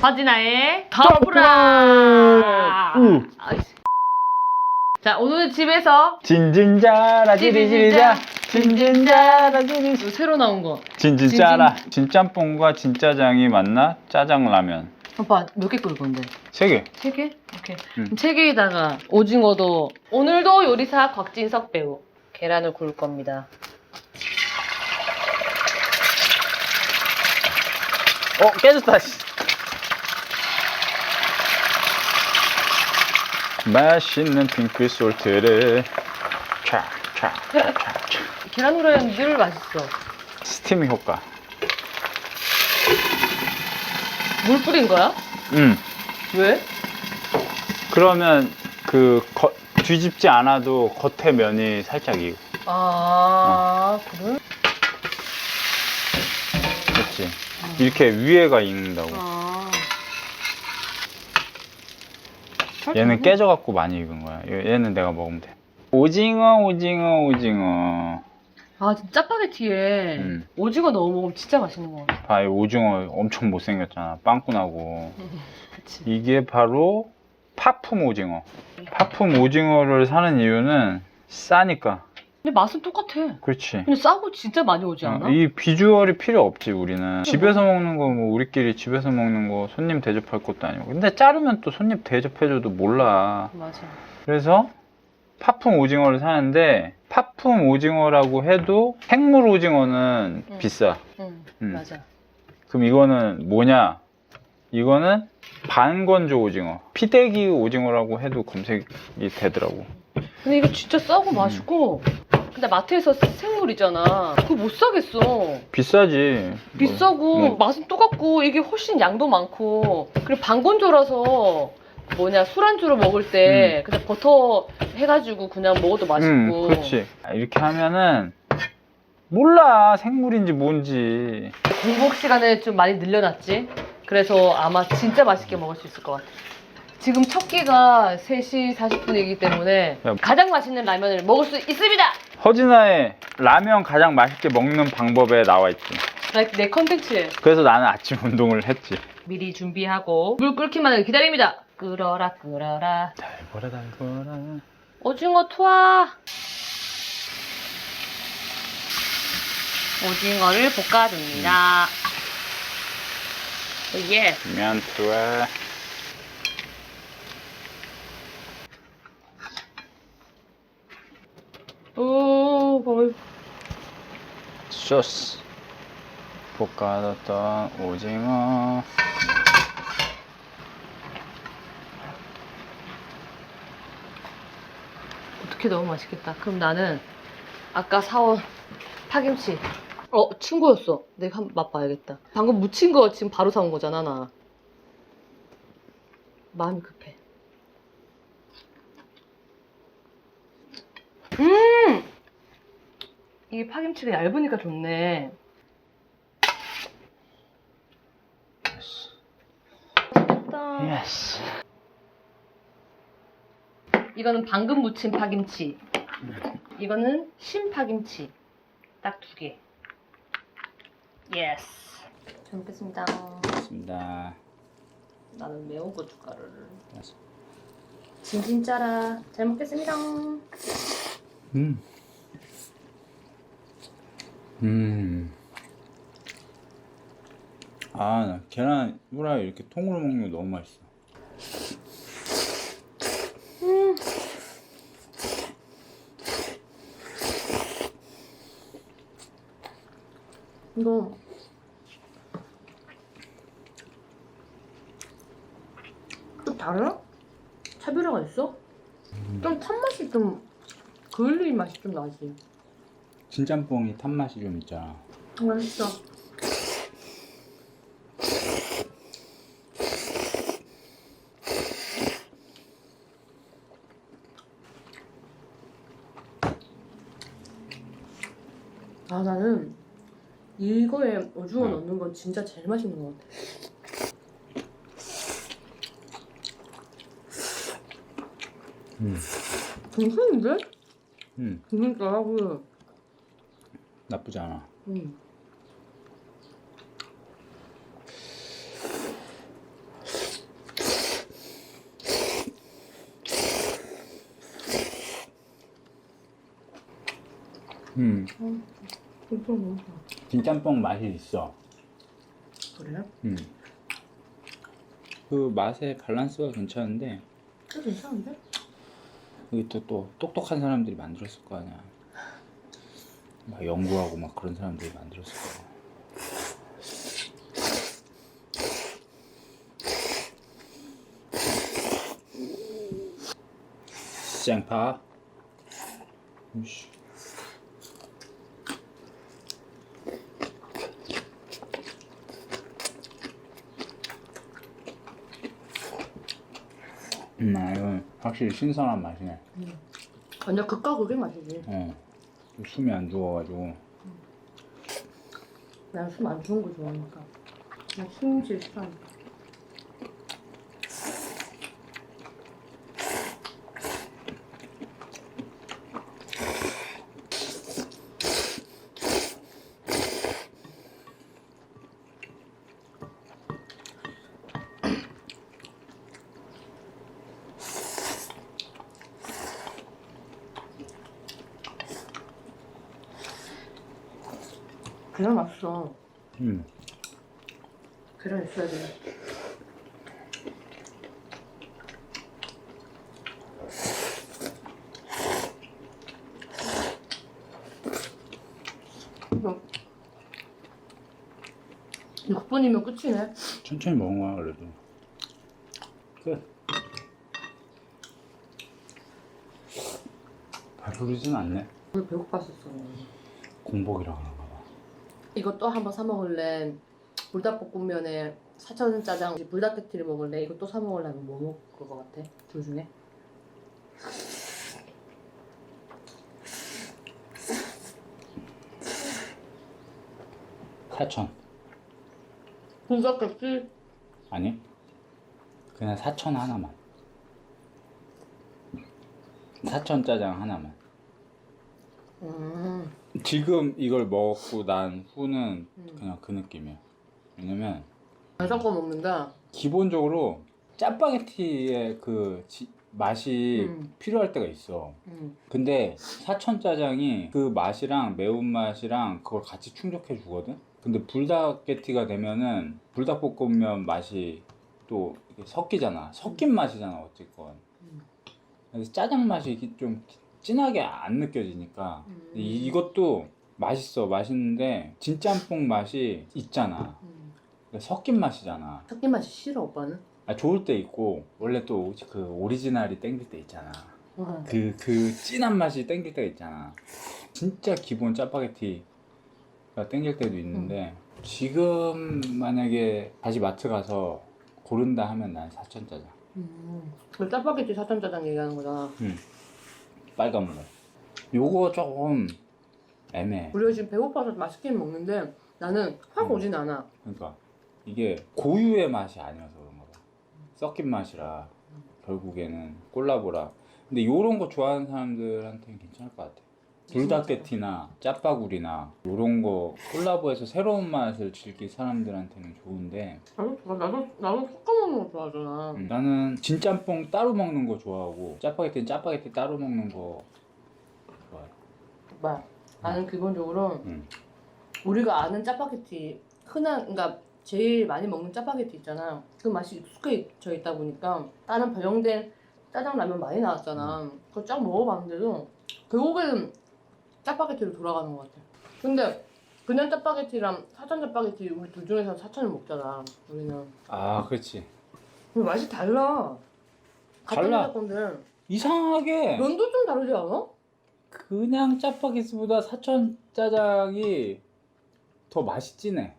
바지나의 덤프라! 아이씨. 자 오늘 집에서 진진자라 지리지리자 진진자라 지리 이거 새로 나온 거. 진진짜라 진짬뽕과 진짜장이 만나 짜장라면 오빠 몇 개 끓일 건데? 세 개. 세 개? 오케이. 음. 세 개에다가 오징어도 오늘도 요리사 곽진석 배우 계란을 구울 겁니다. 어 깨졌다. 씨. 맛있는 핑크 솔트를 촥촥촥촥 계란 후라이는 늘 맛있어. 스팀 효과. 물 뿌린 거야? 음. 왜? 그러면 그 거- 뒤집지 않아도 겉에 면이 살짝 익고 아 그래? 그렇지. 이렇게 위에가 익는다고. 아. 얘는 깨져갖고 많이 익은 거야. 얘- 얘는 내가 먹으면 돼. 오징어, 오징어, 오징어. 아 진짜 짜파게티에 음. 오징어 넣어 먹으면 진짜 맛있는 거 같아. 봐, 이 오징어 엄청 못생겼잖아. 빵꾸나고. 그치. 이게 바로 파품 오징어. 파품 오징어를 사는 이유는 싸니까. 근데 맛은 똑같아. 그렇지. 근데 싸고 진짜 많이 오지 않아? 어, 이 비주얼이 필요 없지 우리는 집에서 먹는 거 뭐 우리끼리 집에서 먹는 거 손님 대접할 것도 아니고 근데 자르면 또 손님 대접해줘도 몰라 맞아. 그래서 파품 오징어를 사는데 파품 오징어라고 해도 생물 오징어는 응. 비싸 응, 음. 맞아. 그럼 이거는 뭐냐 이거는 반건조 오징어 피대기 오징어라고 해도 검색이 되더라고 근데 이거 진짜 음. 싸고 맛있고. 근데 마트에서 생물이잖아. 그거 못 사겠어. 비싸지 비싸고 뭐. 맛은 똑같고 이게 훨씬 양도 많고 그리고 반건조라서 뭐냐 술안주로 먹을 때 그냥 버터 해가지고 그냥 먹어도 맛있고. 음, 그렇지. 이렇게 하면은 몰라 생물인지 뭔지. 공복 시간을 좀 많이 늘려놨지. 그래서 아마 진짜 맛있게 먹을 수 있을 것 같아. 지금 첫 끼가 3시 40분이기 때문에 야. 가장 맛있는 라면을 먹을 수 있습니다. 허진아의 라면 가장 맛있게 먹는 방법에 나와 있지. 나- 내 컨텐츠에 그래서 나는 아침 운동을 했지. 미리 준비하고 물 끓기만을 기다립니다. 끓어라 끓어라. 달고라 달고라. 오징어 투하. 오징어를 볶아줍니다. 예. 면 투하. 오, 거의 소스. 볶아뒀던 오징어. 어떻게 너무 맛있겠다. 그럼 나는 아까 사온 파김치. 어, 친구였어. 내가 한번 맛봐야겠다. 방금 무친 거 지금 바로 사온 거잖아, 나. 마음이 급해. 음! 이게 파김치가 얇으니까 좋네. 맛있겠다. 예스. 이거는 방금 무친 파김치. 이거는 신파김치. 딱 두 개. 예스. 잘 먹겠습니다. 좋습니다. 나는 매운 고춧가루를. 진진 짜라. 잘 먹겠습니다. 음. 음. 아, 나 계란 후라이 이렇게 통으로 먹는 거 너무 맛있어. 이거 좀 다르나? 차별화가 있어? 좀 탄맛이 좀 그을린 맛이 좀 나지. 진짬뽕이 탄 맛이 좀 있잖아. 맛있어. 아 나는 이거에 오징어 응. 넣는 건 진짜 제일 맛있는 것 같아. 음. 괜찮은데? 음, 그러니까 하고 나쁘지 않아. 응. 음. 음. 어, 진짬뽕 맛이 있어. 그래요? 음. 그 맛의 밸런스가 괜찮은데. 괜찮은데? 이게 또, 또 똑똑한 사람들이 만들었을 거 아니야. 막 연구하고 막 그런 사람들이 만들었을 거야. 생파. 음, 아, 이건 확실히 신선한 맛이네. 완전 극과 극의 맛이지. 어. 숨이 안 죽어가지고. 난 숨 안 좋은 거 좋아하니까. 그냥 숨질 싫어하니까. 그냥 맛있어. 음. 계란 있어야 돼. 이거 6분이면 끝이네. 천천히 먹어, 그래도. 끝. 배부르진 않네. 오늘 배고팠었어. 공복이라 봐. 이것도 한번 사 먹을래. 불닭볶음면에 사천 짜장, 불닭게티를 먹을래. 이거 또사 먹으려면 뭐 먹을 것 같아? 둘 중에? 사천. 불닭게티? 아니? 그냥 사천 하나만. 사천 짜장 하나만. 음. 지금 이걸 먹고 난 후는 음. 그냥 그 느낌이야. 왜냐면 안 섞어 먹는다. 기본적으로 짜파게티의 그 지- 맛이 음. 필요할 때가 있어. 음. 근데 사천 짜장이 그 맛이랑 매운맛이랑 그걸 같이 충족해 주거든? 근데 불닭게티가 되면은 불닭볶음면 맛이 또 이렇게 섞이잖아. 섞인 맛이잖아, 어쨌건. 음. 그래서 짜장 맛이 좀 진하게 안 느껴지니까. 음. 이- 이것도 맛있어, 맛있는데 진짬뽕 맛이 있잖아. 음. 그러니까 섞인 맛이잖아. 섞인 맛이 싫어, 오빠는? 아, 좋을 때 있고, 원래 또 그 오리지널이 땡길 때 있잖아. 응. 그, 그 진한 맛이 땡길 때가 있잖아. 진짜 기본 짜파게티가 땡길 때도 있는데, 지금 만약에 다시 마트 가서 고른다 하면 난 사천 짜장. 음. 그 짜파게티 사천 짜장 얘기하는 거잖아. 빨간 물. 요거 조금 애매해. 우리가 지금 배고파서 맛있게 먹는데 나는 확 음. 오진 않아. 그러니까 이게 고유의 맛이 아니어서 그런가 봐. 섞인 맛이라 결국에는 콜라보라. 근데 요런 거 좋아하는 사람들한테는 괜찮을 것 같아. 불닭게티나 짜파구리나 요런 거 콜라보해서 새로운 맛을 즐길 사람들한테는 좋은데 나도 좋아. 나도 나도 섞어 먹는 거 좋아하잖아. 음, 나는 진짬뽕 따로 먹는 거 좋아하고 짜파게티는 짜파게티 따로 먹는 거 좋아해. 오빠, 나는 기본적으로 음. 우리가 아는 짜파게티 흔한 그러니까 제일 많이 먹는 짜파게티 있잖아. 그 맛이 익숙해져 있다 보니까 다른 변형된 짜장라면 많이 나왔잖아. 그거 쫙 먹어봤는데도 결국에는 짜파게티로 돌아가는 것 같아. 근데 그냥 짜파게티랑 사천 짜파게티 우리 둘 중에서 사천을 먹잖아. 우리는. 아 그렇지. 근데 맛이 달라. 같은 달라. 건데 이상하게 면도 좀 다르지 않아? 그냥 짜파게티보다 사천 짜장이 더 맛이 진해.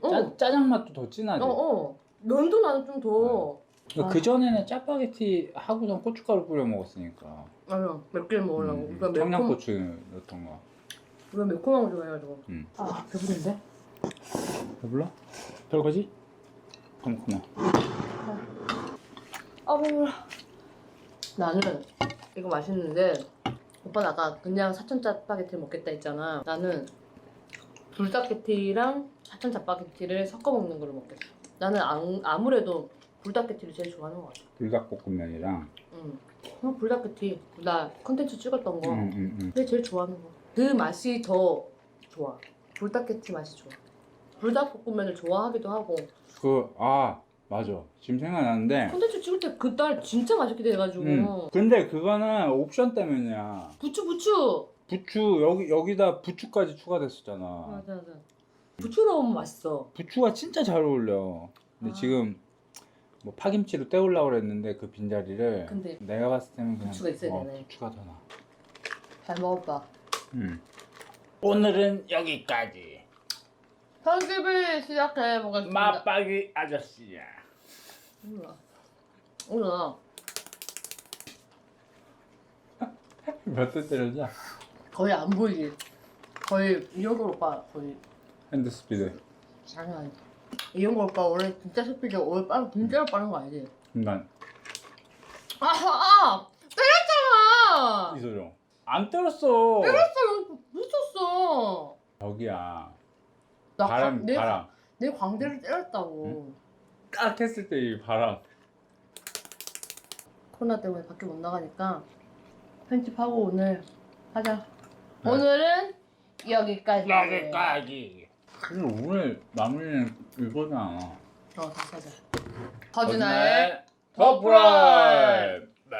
짜, 어. 짜장 맛도 더 진하지. 어, 어. 면도 나는 좀 더. 그러니까 아. 그 전에는 짜파게티 하고선 고춧가루 뿌려 먹었으니까. 아니야, 맵게 먹으려고. 음, 우리가 매콤, 청양고추 넣었던 거. 우리가 매콤한 거 좋아해가지고. 음. 아, 배부른데? 배불러? 별거지? 그렇구나. 아, 배불러. 나는 이거 맛있는데, 오빠는 아까 그냥 사천 짜파게티를 먹겠다 했잖아. 나는 불닭게티랑 사천 짜파게티를 섞어 먹는 걸로 먹겠어. 나는 안- 아무래도 불닭게티를 제일 좋아하는 것 같아. 불닭볶음면이랑. 응. 어, 불닭게티. 나 컨텐츠 찍었던 거. 음, 음, 음. 그게 제일 좋아하는 거. 그 맛이 더 좋아. 불닭게티 맛이 좋아. 불닭볶음면을 좋아하기도 하고 그 아 맞아 지금 생각나는데 콘텐츠 찍을 때 그날 진짜 맛있게 돼가지고 음. 근데 그거는 옵션 때문이야 부추 부추 부추 여기 여기다 부추까지 추가됐었잖아 맞아 맞아 부추 넣으면 맛있어. 부추가 진짜 잘 어울려 근데 아. 지금 뭐 파김치로 때우려고 그랬는데 그 빈자리를 근데 내가 봤을 때는 그냥 부추가 있어야 어, 되네. 부추가 더 나아 잘 먹었다. 음. 오늘은 여기까지 편집을 시작해 보겠습니다. 맛박이 아저씨야 몰라. 몰라. 몇대 때렸냐? 거의 안 보이지. 거의 이영걸 오빠 거의 핸드 스피드 장난 아니야. 이영걸 오빠 원래 진짜 스피드 오늘 빠른 진짜로 빠른 거 알지? 순간 아, 아 때렸잖아. 이소룡 안 때렸어 때렸어 미쳤어. 저기야 나 바람 광- 내, 바람 내 광대를 때렸다고. 딱 했을 때 이 바람 코로나 때문에 밖에 못 나가니까 편집하고 오늘 하자. 네. 오늘은 여기까지. 여기까지 그리고 오늘 마무리는 이거잖아. 어 다시 하자. 허준아의 더 프라이